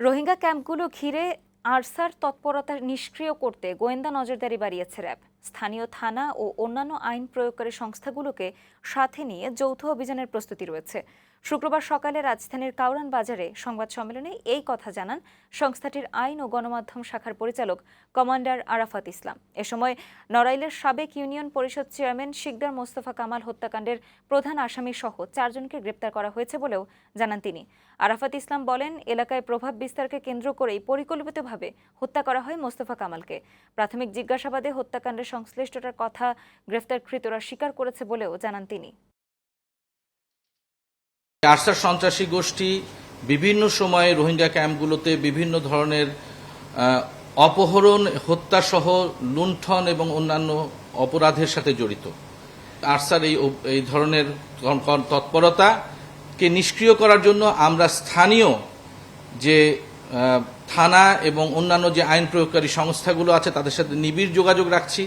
রোহিঙ্গা ক্যাম্পগুলো ঘিরে আরসার তৎপরতা নিষ্ক্রিয় করতে গোয়েন্দা নজরদারি বাড়িয়েছে র্যাব। স্থানীয় থানা ও অন্যান্য আইন প্রয়োগকারী সংস্থাগুলোকে সাথে নিয়ে যৌথ অভিযানের প্রস্তুতি রয়েছে। শুক্রবার সকালে রাজধানীর কাউরান বাজারে সংবাদ সম্মেলনে এই কথা জানান সংস্থাটির আইন ও গণমাধ্যম শাখার পরিচালক কমান্ডার আরাফাত ইসলাম। এ সময় নড়াইলের সাবেক ইউনিয়ন পরিষদ চেয়ারম্যান শিকদার মোস্তফা কামাল হত্যাকাণ্ডের প্রধান আসামি সহ চারজনকে গ্রেপ্তার করা হয়েছে বলেও জানান তিনি। আরাফাত ইসলাম বলেন, এলাকায় প্রভাব বিস্তারকে কেন্দ্র করেই পরিকল্পিতভাবে হত্যা করা হয় মোস্তফা কামালকে। প্রাথমিক জিজ্ঞাসাবাদে হত্যাকাণ্ডের সংশ্লিষ্টতার কথা গ্রেফতারকৃতরা স্বীকার করেছে বলেও জানান তিনি। আরসার সন্ত্রাসী গোষ্ঠী বিভিন্ন সময়ে রোহিঙ্গা ক্যাম্পগুলোতে বিভিন্ন ধরনের অপহরণ, হত্যাসহ লুণ্ঠন এবং অন্যান্য অপরাধের সাথে জড়িত। আরসার এই এই ধরনের তৎ- তৎ- তৎপরতাকে নিষ্ক্রিয় করার জন্য আমরা স্থানীয় যে থানা এবং অন্যান্য যে আইন প্রয়োগকারী সংস্থাগুলো আছে তাদের সাথে নিবিড় যোগাযোগ রাখছি।